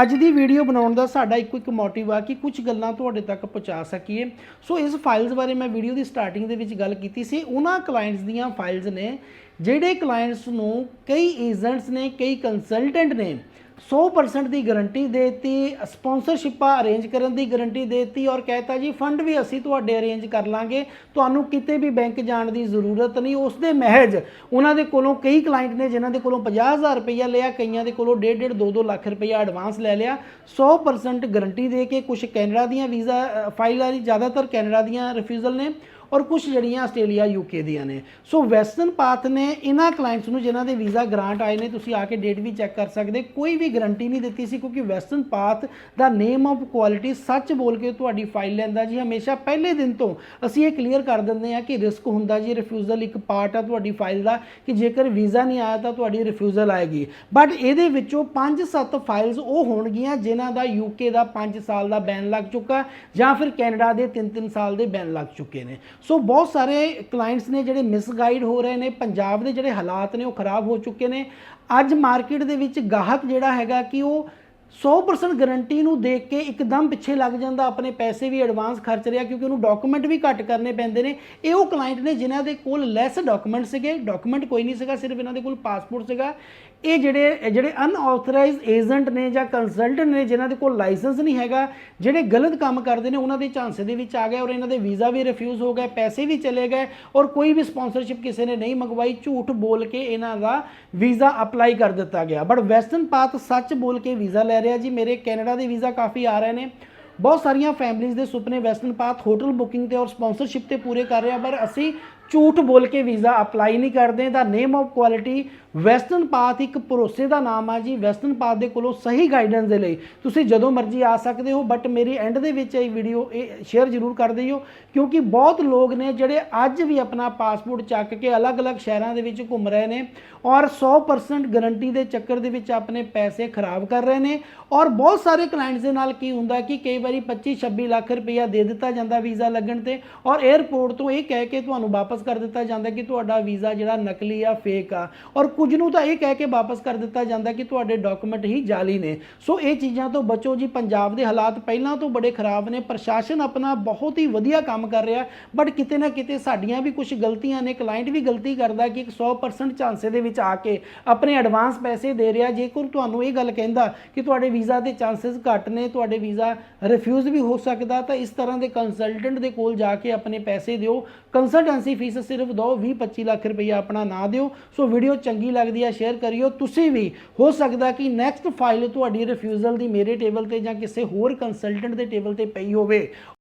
ਅੱਜ ਦੀ ਵੀਡੀਓ ਬਣਾਉਣ ਦਾ ਸਾਡਾ ਇੱਕੋ ਇੱਕ ਮੋਟਿਵ ਆ ਕਿ ਕੁਝ ਗੱਲਾਂ ਤੁਹਾਡੇ ਤੱਕ ਪਹੁੰਚਾ ਸਕੀਏ। ਸੋ ਇਸ ਫਾਈਲਸ ਬਾਰੇ ਮੈਂ ਵੀਡੀਓ ਦੀ ਸਟਾਰਟਿੰਗ ਦੇ ਵਿੱਚ ਗੱਲ ਕੀਤੀ ਸੀ। ਉਹਨਾਂ ਕਲਾਇੰਟਸ ਦੀਆਂ ਫਾਈਲਸ ਨੇ, ਜਿਹੜੇ ਕਲਾਇੰਟਸ ਨੂੰ ਕਈ ਏਜੰਟਸ ਨੇ, ਕਈ ਕੰਸਲਟੈਂਟ ਨੇ 100% ਦੀ ਗਾਰੰਟੀ ਦੇਤੀ ਸਪਾਂਸਰਸ਼ਿਪਾਂ ਅਰੇਂਜ ਕਰਨ ਦੀ ਗਾਰੰਟੀ ਦੇਤੀ ਔਰ ਕਹਿਤਾ ਜੀ ਫੰਡ ਵੀ ਅਸੀਂ ਤੁਹਾਡੇ ਅਰੇਂਜ ਕਰ ਲਾਂਗੇ। ਤੁਹਾਨੂੰ ਕਿਤੇ ਵੀ ਬੈਂਕ ਜਾਣ ਦੀ ਜ਼ਰੂਰਤ ਨਹੀਂ। ਉਸ ਦੇ ਮਹਿਜ ਉਹਨਾਂ ਦੇ ਕੋਲੋਂ ਕਈ ਕਲਾਇੰਟ ਨੇ ਜਿਨ੍ਹਾਂ ਦੇ ਕੋਲੋਂ 50000 ਰੁਪਈਆ ਲਿਆ, ਕਈਆਂ ਦੇ ਕੋਲੋਂ 1.5 2-2 ਲੱਖ ਰੁਪਈਆ ਐਡਵਾਂਸ ਲੈ ਲਿਆ। 100% ਗਾਰੰਟੀ ਦੇ ਕੇ ਕੁਝ ਕੈਨੇਡਾ ਦੀਆਂ ਵੀਜ਼ਾ ਫਾਈਲਾਂ ਦੀ ਜ਼ਿਆਦਾਤਰ ਕੈਨੇਡਾ ਦੀਆਂ ਰਿਫਿਊਜ਼ਲ ਨੇ। ਔਰ ਕੁਝ ਜਿਹੜੀਆਂ ਆਸਟ੍ਰੇਲੀਆ ਯੂਕੇ ਦੀਆਂ ਨੇ। ਸੋ ਵੈਸਟਰਨ ਪਾਥ ਨੇ ਇਹਨਾਂ ਕਲਾਇੰਟਸ ਨੂੰ ਜਿਨ੍ਹਾਂ ਦੇ ਵੀਜ਼ਾ ਗ੍ਰਾਂਟ ਆਏ ਨੇ, ਤੁਸੀਂ ਆ ਕੇ ਡੇਟ ਵੀ ਚੈੱਕ ਕਰ ਸਕਦੇ। ਕੋਈ ਵੀ ਗਾਰੰਟੀ ਨਹੀਂ ਦਿੱਤੀ ਸੀ, ਕਿਉਂਕਿ ਵੈਸਟਰਨ ਪਾਥ ਦਾ ਨੇਮ ਆਫ ਕੁਆਲਿਟੀ ਸੱਚ ਬੋਲ ਕੇ ਤੁਹਾਡੀ ਫਾਈਲ ਲੈਂਦਾ ਜੀ। ਹਮੇਸ਼ਾ ਪਹਿਲੇ ਦਿਨ ਤੋਂ ਅਸੀਂ ਇਹ ਕਲੀਅਰ ਕਰ ਦਿੰਦੇ ਹਾਂ ਕਿ ਰਿਸਕ ਹੁੰਦਾ ਜੀ। ਰਿਫਿਊਜ਼ਲ ਇੱਕ ਪਾਰਟ ਆ ਤੁਹਾਡੀ ਫਾਈਲ ਦਾ, ਕਿ ਜੇਕਰ ਵੀਜ਼ਾ ਨਹੀਂ ਆਇਆ ਤਾਂ ਤੁਹਾਡੀ ਰਿਫਿਊਜ਼ਲ ਆਏਗੀ। ਬਟ ਇਹਦੇ ਵਿੱਚੋਂ 5-7 ਫਾਈਲਸ ਉਹ ਹੋਣਗੀਆਂ ਜਿਨ੍ਹਾਂ ਦਾ ਯੂਕੇ ਦਾ 5 ਸਾਲ ਦਾ ਬੈਨ ਲੱਗ ਚੁੱਕਾ ਜਾਂ ਫਿਰ ਕੈਨੇਡਾ ਦੇ 3-3 ਸਾਲ ਦੇ ਬੈਨ ਲੱਗ ਚੁੱਕੇ ਨੇ। ਸੋ ਬਹੁਤ ਸਾਰੇ ਕਲਾਇੰਟਸ ਨੇ ਜਿਹੜੇ ਮਿਸਗਾਈਡ ਹੋ ਰਹੇ ਨੇ, ਪੰਜਾਬ ਦੇ ਜਿਹੜੇ ਹਾਲਾਤ ਨੇ ਉਹ ਖਰਾਬ ਹੋ ਚੁੱਕੇ ਨੇ। ਅੱਜ ਮਾਰਕੀਟ ਦੇ ਵਿੱਚ ਗਾਹਕ ਜਿਹੜਾ ਹੈਗਾ ਕਿ ਉਹ 100% ਗਾਰੰਟੀ ਨੂੰ ਦੇਖ ਕੇ ਇੱਕਦਮ ਪਿੱਛੇ ਲੱਗ ਜਾਂਦਾ, ਆਪਣੇ ਪੈਸੇ ਵੀ ਐਡਵਾਂਸ ਖਰਚ ਰਿਹਾ ਕਿਉਂਕਿ ਉਹਨੂੰ ਡਾਕੂਮੈਂਟ ਵੀ ਘੱਟ ਕਰਨੇ ਪੈਂਦੇ ਨੇ। ਇਹ ਉਹ ਕਲਾਇੰਟ ਨੇ ਜਿਨ੍ਹਾਂ ਦੇ ਕੋਲ ਲੈਸ ਡਾਕੂਮੈਂਟ ਸੀਗੇ ਡਾਕੂਮੈਂਟ ਕੋਈ ਨਹੀਂ ਸੀਗਾ, ਸਿਰਫ ਇਹਨਾਂ ਦੇ ਕੋਲ ਪਾਸਪੋਰਟ ਸੀਗਾ। ਇਹ ਜਿਹੜੇ ਜਿਹੜੇ ਅਨਆਥੋਰਾਈਜ਼ਡ ਏਜੰਟ ਨੇ ਜਾਂ ਕੰਸਲਟੈਂਟ ਨੇ, ਜਿਨ੍ਹਾਂ ਦੇ ਕੋਲ ਲਾਇਸੈਂਸ ਨਹੀਂ ਹੈਗਾ, ਜਿਹੜੇ ਗਲਤ ਕੰਮ ਕਰਦੇ ਨੇ, ਉਹਨਾਂ ਦੇ ਝਾਂਸੇ ਦੇ ਵਿੱਚ ਆ ਗਏ ਔਰ ਇਹਨਾਂ ਦੇ ਵੀਜ਼ਾ ਵੀ ਰਿਫਿਊਜ਼ ਹੋ ਗਏ, ਪੈਸੇ ਵੀ ਚਲੇ ਗਏ ਔਰ ਕੋਈ ਵੀ ਸਪਾਂਸਰਸ਼ਿਪ ਕਿਸੇ ਨੇ ਨਹੀਂ ਮੰਗਵਾਈ, ਝੂਠ ਬੋਲ ਕੇ ਇਹਨਾਂ ਦਾ ਵੀਜ਼ਾ ਅਪਲਾਈ ਕਰ ਦਿੱਤਾ ਗਿਆ। ਬਟ ਵੈਸਟਰਨ ਪਾਥ ਸੱਚ ਬੋਲ ਕੇ ਵੀਜ਼ਾ ਲੈ ਰਿਹਾ ਜੀ, ਮੇਰੇ ਕੈਨੇਡਾ ਦੇ ਵੀਜ਼ਾ ਕਾਫੀ ਆ ਰਹੇ ਨੇ। ਬਹੁਤ ਸਾਰੀਆਂ ਫੈਮਲੀਆਂ ਦੇ ਸੁਪਨੇ ਵੈਸਟਰਨ ਪਾਥ, ਹੋਟਲ ਬੁਕਿੰਗ ਤੇ ਔਰ ਸਪਾਂਸਰਸ਼ਿਪ ਤੇ ਪੂਰੇ ਕਰ ਰਿਹਾ ਪਰ ਅਸੀਂ ਝੂਠ ਬੋਲ ਕੇ ਵੀਜ਼ਾ ਅਪਲਾਈ ਨਹੀਂ ਕਰਦੇ, ਦਾ name of quality Western Path ਇੱਕ ਭਰੋਸੇ ਦਾ ਨਾਮ ਆ ਜੀ, ਵੈਸਟਰਨ ਪਾਥ ਦੇ ਕੋਲੋਂ ਸਹੀ ਗਾਈਡੈਂਸ ਦੇ ਲਈ। ਤੁਸੀਂ ਜਦੋਂ ਮਰਜ਼ੀ ਆ ਸਕਦੇ ਹੋ ਬਟ ਮੇਰੀ ਐਂਡ ਦੇ ਵਿੱਚ ਇਹ ਵੀਡੀਓ ਇਹ ਸ਼ੇਅਰ ਜ਼ਰੂਰ ਕਰ ਦਿਓ, ਕਿਉਂਕਿ ਬਹੁਤ ਲੋਕ ਨੇ ਜਿਹੜੇ ਅੱਜ ਵੀ ਆਪਣਾ ਪਾਸਪੋਰਟ ਚੱਕ ਕੇ ਅਲੱਗ-ਅਲੱਗ ਸ਼ਹਿਰਾਂ ਦੇ ਵਿੱਚ ਘੁੰਮ ਰਹੇ ਨੇ ਔਰ 100% ਗਾਰੰਟੀ ਦੇ ਚੱਕਰ ਦੇ ਵਿੱਚ ਆਪਣੇ ਪੈਸੇ ਖਰਾਬ ਕਰ ਰਹੇ ਨੇ ਔਰ ਬਹੁਤ ਸਾਰੇ ਕਲਾਇੰਟਸ ਦੇ ਨਾਲ ਕੀ ਹੁੰਦਾ ਕਿ ਕਈ ਵਾਰੀ 25 26 ਲੱਖ ਰੁਪਇਆ ਦੇ ਦਿੱਤਾ ਜਾਂਦਾ ਵੀਜ਼ਾ ਲੱਗਣ ਤੇ ਔਰ 에ਅਰਪੋਰਟ ਤੋਂ ਇਹ ਕਹਿ ਕੇ ਤੁਹਾਨੂੰ ਵਾਪਸ ਵਾਪਸ ਕਰ ਦਿੱਤਾ ਜਾਂਦਾ ਕਿ ਤੁਹਾਡਾ ਵੀਜ਼ਾ ਜਿਹੜਾ ਨਕਲੀ ਆ ਫੇਕ ਆ। ਔਰ ਕੁਝ ਨੂੰ ਤਾਂ ਇਹ ਕਹਿ ਕੇ ਵਾਪਸ ਕਰ ਦਿੱਤਾ ਜਾਂਦਾ ਕਿ ਤੁਹਾਡੇ ਡਾਕੂਮੈਂਟ ਹੀ ਜਾਲੀ ਨੇ। ਸੋ ਇਹ ਚੀਜ਼ਾਂ ਤੋਂ ਬਚੋ ਜੀ, ਪੰਜਾਬ ਦੇ ਹਾਲਾਤ ਪਹਿਲਾਂ ਤੋਂ ਬੜੇ ਖਰਾਬ ਨੇ। ਪ੍ਰਸ਼ਾਸਨ ਆਪਣਾ ਬਹੁਤ ਹੀ ਵਧੀਆ ਕੰਮ ਕਰ ਰਿਹਾ ਬਟ ਕਿਤੇ ਨਾ ਕਿਤੇ ਸਾਡੀਆਂ ਵੀ ਕੁਝ ਗਲਤੀਆਂ ਨੇ। ਕਲਾਇੰਟ ਵੀ ਗਲਤੀ ਕਰਦਾ ਕਿ ਇੱਕ 100% ਚਾਂਸੇ ਦੇ ਵਿੱਚ ਆ ਕੇ ਆਪਣੇ ਐਡਵਾਂਸ ਪੈਸੇ ਦੇ ਰਿਹਾ। ਜੇਕਰ ਤੁਹਾਨੂੰ ਇਹ ਗੱਲ ਕਹਿੰਦਾ ਕਿ ਤੁਹਾਡੇ ਵੀਜ਼ਾ ਦੇ ਚਾਂਸਸ ਘੱਟ ਨੇ, ਤੁਹਾਡੇ ਵੀਜ਼ਾ ਰਿਫਿਊਜ਼ ਵੀ ਹੋ ਸਕਦਾ, ਤਾਂ ਇਸ ਤਰ੍ਹਾਂ ਦੇ ਕੰਸਲਟੈਂਟ ਦੇ ਕੋਲ ਜਾ ਕੇ ਆਪਣੇ ਪੈਸੇ ਦਿਓ। ਕੰਸਲਟੈਂਸੀ ਫੀਸ ਸਿਰਫ ਦੋ 20 25 ਲੱਖ ਰੁਪਈਆ ਆਪਣਾ ਨਾ ਦਿਓ। ਸੋ ਵੀਡੀਓ ਚੰਗੀ ਲੱਗਦੀ ਹੈ ਸ਼ੇਅਰ ਕਰਿਓ। ਤੁਸੀਂ ਵੀ ਹੋ ਸਕਦਾ ਕਿ ਨੈਕਸਟ ਫਾਈਲ ਤੁਹਾਡੀ ਰਿਫਿਊਜ਼ਲ ਦੀ ਮੇਰੇ ਟੇਬਲ ਤੇ ਜਾਂ ਕਿਸੇ ਹੋਰ ਕੰਸਲਟੈਂਟ ਦੇ ਟੇਬਲ ਤੇ ਪਈ ਹੋਵੇ।